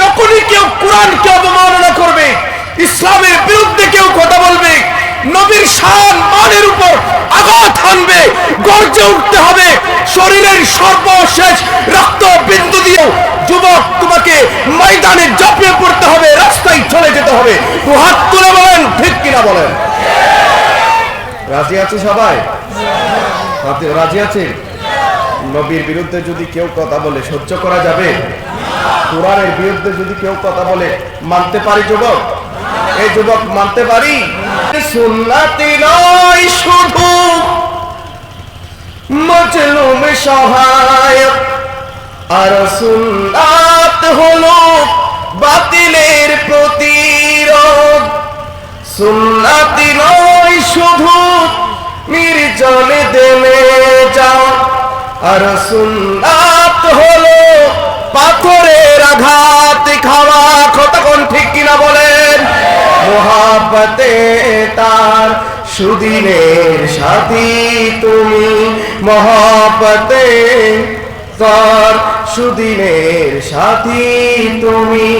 যখনই কেউ কোরআনকে অবমাননা করবে, ইসলামের বিরুদ্ধে কেউ কথা বলবে, নবীর শান মানের উপর আঘাত হানবে, গর্জে উঠতে হবে, শরীরের সর্বশেষ রক্ত বিন্দু দিয়েও যুবক তোমাকে ময়দানে ঝাঁপিয়ে পড়তে হবে, রাস্তায় চলে যেতে হবে। তো হাত তুলে বলেন, ঠিক কিনা বলেন? রাজি আছে সবাই? রাজি আছেন? নবীর বিরুদ্ধে যদি কেউ কথা বলে, সহ্য করা যাবে? কোরআনের বিরুদ্ধে যদি কেউ কথা বলে, মানতে পারি যুবক? এই যুবক, মানতে পারি? সুন্নাতি নয় শুধু মজলুম সহায়ক আর সুন্নাত হলো বাতিলের প্রতিরোধ। সুন্নাতি নয় শুধু নির্জনে যাও আর সুন্নাত হলো পাথরের আঘাত খাওয়া। কতক্ষণ ঠিক কিনা বলেন? মোহাবতে তার সুদিনের সাথী তুমি। মহাপতে তার সুদিনের সাথী তুমি।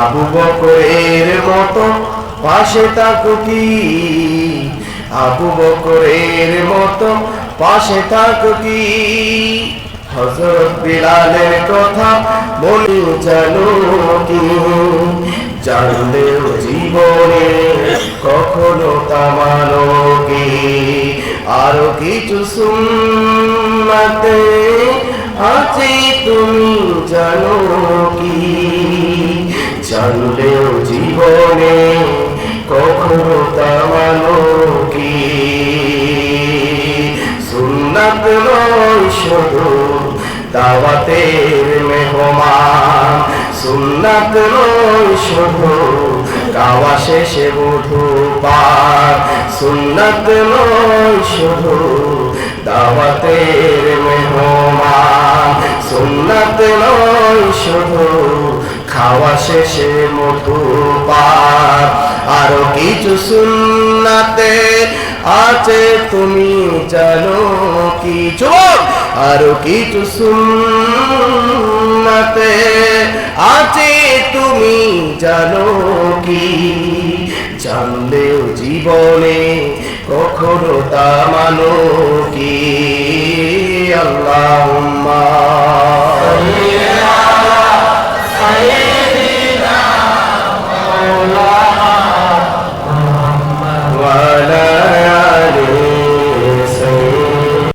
আবু বকরের মতো পাশে থাকো কি? আবু বকরের মতো পাশে থাকো কি? হজরত বিলালের কথা বলি জানো কি? জানলেও জীবনে কখনো তামানো কি? আরও কিছু শুনতে আছে তুমি জানো কি? জানলেও জীবনে সুন্নাত নয় শুধু দাওয়াতের মেহমান সুন্নাত নয় শুধু গাওয়া শেষে বধু পার সুন্নাত নয় শুধু দাওয়াতের মেহমান সুন্নাত নয় শুধু খাওয়া শেষে মধু পার আরও কিছু সুন্নাতে আছে, তুমি জানো কি যুবক আরও কিছু সুন্নতে আছে, তুমি জানো কি? জানলেও জীবনে কখনো তা মানো কি?